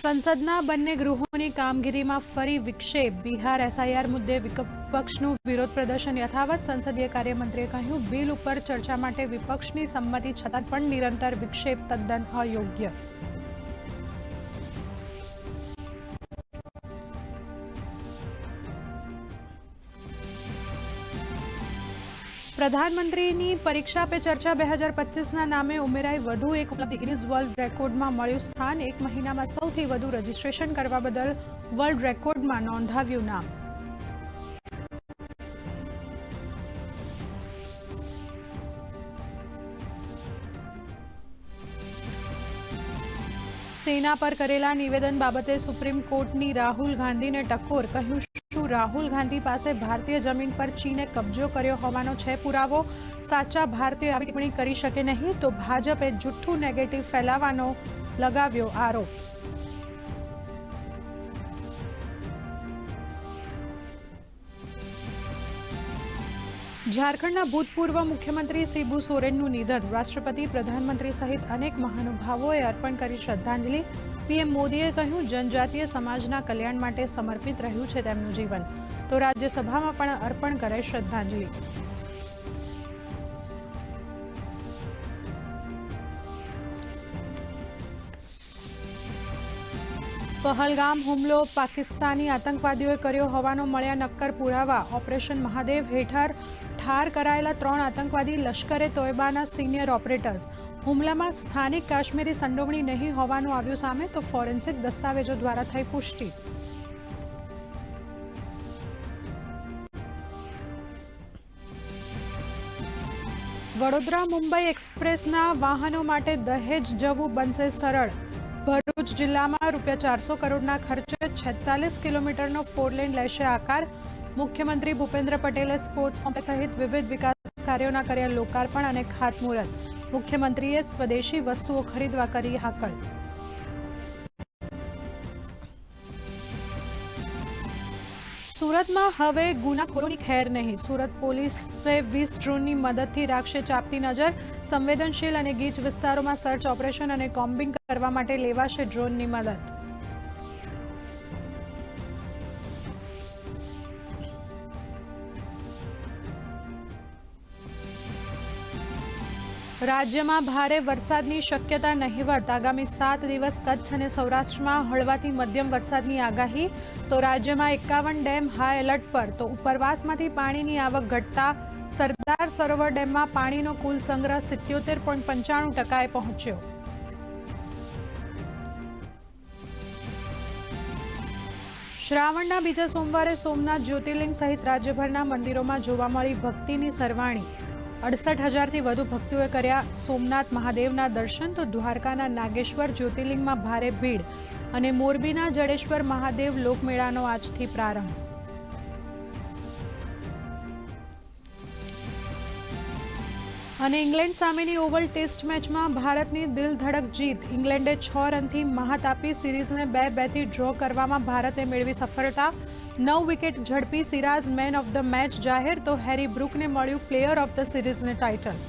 સંસદના બંને ગૃહોની કામગીરીમાં ફરી વિક્ષેપ. બિહાર એસઆઈઆર મુદ્દે વિપક્ષનું વિરોધ પ્રદર્શન યથાવત. સંસદીય કાર્યમંત્રીએ કહ્યું, બિલ ઉપર ચર્ચા માટે વિપક્ષની સંમતિ છતાં પણ નિરંતર વિક્ષેપ તદ્દન અયોગ્ય. પ્રધાનમંત્રીની પરીક્ષા પે ચર્ચા બે હજાર પચીસના નામે ઉમેરાઈ વધુ એક ગિનિઝ વર્લ્ડ રેકોર્ડમાં મળ્યું સ્થાન. એક મહિનામાં સૌથી વધુ રજીસ્ટ્રેશન કરવા બદલ વર્લ્ડ રેકોર્ડમાં નોંધાવ્યું નામ. સેના પર કરેલા નિવેદન બાબતે સુપ્રીમ કોર્ટની રાહુલ ગાંધીને ટકોર, કહ્યું શું રાહુલ ગાંધી પાસે ભારતીય જમીન પર ચીને કબજો કર્યો હોવાનો છે પુરાવો. સાચા ભારતીય ટિપ્પણી કરી શકે નહીં તો ભાજપે જુઠ્ઠું નેગેટિવ ફેલાવવાનો લગાવ્યો આરોપ. ઝારખંડના ભૂતપૂર્વ મુખ્યમંત્રી શિબુ સોરેનનું નિધન. રાષ્ટ્રપતિ, પ્રધાનમંત્રી સહિત અનેક મહાનુભાવોએ અર્પણ કરી શ્રદ્ધાંજલિ. પીએમ મોદીએ કહ્યું, જનજાતીય સમાજના કલ્યાણ માટે સમર્પિત રહ્યું છે તેમનું જીવન. તો રાજ્યસભામાં પણ અર્પણ કરે શ્રદ્ધાંજલિ. પહલગામ હુમલો પાકિસ્તાની આતંકવાદીઓએ કર્યો હોવાનો મળ્યા નક્કર પુરાવા. ઓપરેશન મહાદેવ હેઠળ ઠાર કરાયેલા ત્રણ આતંકવાદી લશ્કરે તોયબાના સિનિયર ઓપરેટર્સ. હુમલામાં સ્થાનિક કાશ્મીરી સંડોવણી નહીં હોવાનું આવ્યું સામે તો ફોરેન્સિક દસ્તાવેજો દ્વારા થઈ પુષ્ટિ. વડોદરા મુંબઈ એક્સપ્રેસના વાહનો માટે દહેજ જવું બનશે સરળ. ભરૂચ જિલ્લામાં રૂપિયા ચારસો કરોડના ખર્ચે છેતાલીસ કિલોમીટરનો ફોરલેન લેશે આકાર. મુખ્યમંત્રી ભૂપેન્દ્ર પટેલે સ્પોર્ટ્સ કોમ્પ્લેક્સ સહિત વિવિધ વિકાસ કાર્યોના કર્યા લોકાર્પણ અને ખાતમુહૂર્ત. મુખ્યમંત્રીએ સ્વદેશી વસ્તુઓ ખરીદવા કરી હાકલ. સુરતમાં હવે ગુનાખોરોની ખેર નહીં. સુરત પોલીસે વીસ ડ્રોનની મદદથી રાખશે ચાપતી નજર સંવેદનશીલ અને ગીચ વિસ્તારોમાં સર્ચ ઓપરેશન અને કોમ્બિંગ કરવા માટે લેવાશે ડ્રોનની મદદ. રાજ્યમાં ભારે વરસાદની શક્યતા નહીવત આગામી સાત દિવસ કચ્છ અને સૌરાષ્ટ્રમાં હળવાથી મધ્યમ વરસાદની આગાહી. તો રાજ્યમાં એકાવન ડેમ હાઈ એલર્ટ પર. તો ઉપરવાસમાંથી પાણીની આવક ઘટતા સરદાર સરોવર ડેમમાં પાણીનો કુલ સંગ્રહ સિત્યોતેર પોઈન્ટ પંચાણું ટકાએ પહોંચ્યો. શ્રાવણના બીજા સોમવારે સોમનાથ જ્યોતિર્લિંગ સહિત રાજ્યભરના મંદિરોમાં જોવા મળી ભક્તિની સરવાણી. અડસઠ હજારથી વધુ ભક્તોએ કર્યા સોમનાથ મહાદેવના દર્શન તો દ્વારકાના નાગેશ્વર જ્યોતિર્લિંગમાં ભારે ભીડ અને મોરબીના જડેશ્વર મહાદેવ લોકમેળાનો આજથી પ્રારંભ. અને ઇંગ્લેન્ડ સામેની ઓવલ ટેસ્ટ મેચમાં ભારતની દિલ ધડક જીત. ઇંગ્લેન્ડે છ રનથી મહાતાપી સિરીઝને બે બેથી ડ્રો કરવામાં ભારતે મેળવી સફળતા. નવ વિકેટ ઝડપી Siraj man of the match જાહેર, તો હેરી બ્રુકને મળ્યું પ્લેયર ઓફ ધ સિરીઝને ટાઇટલ.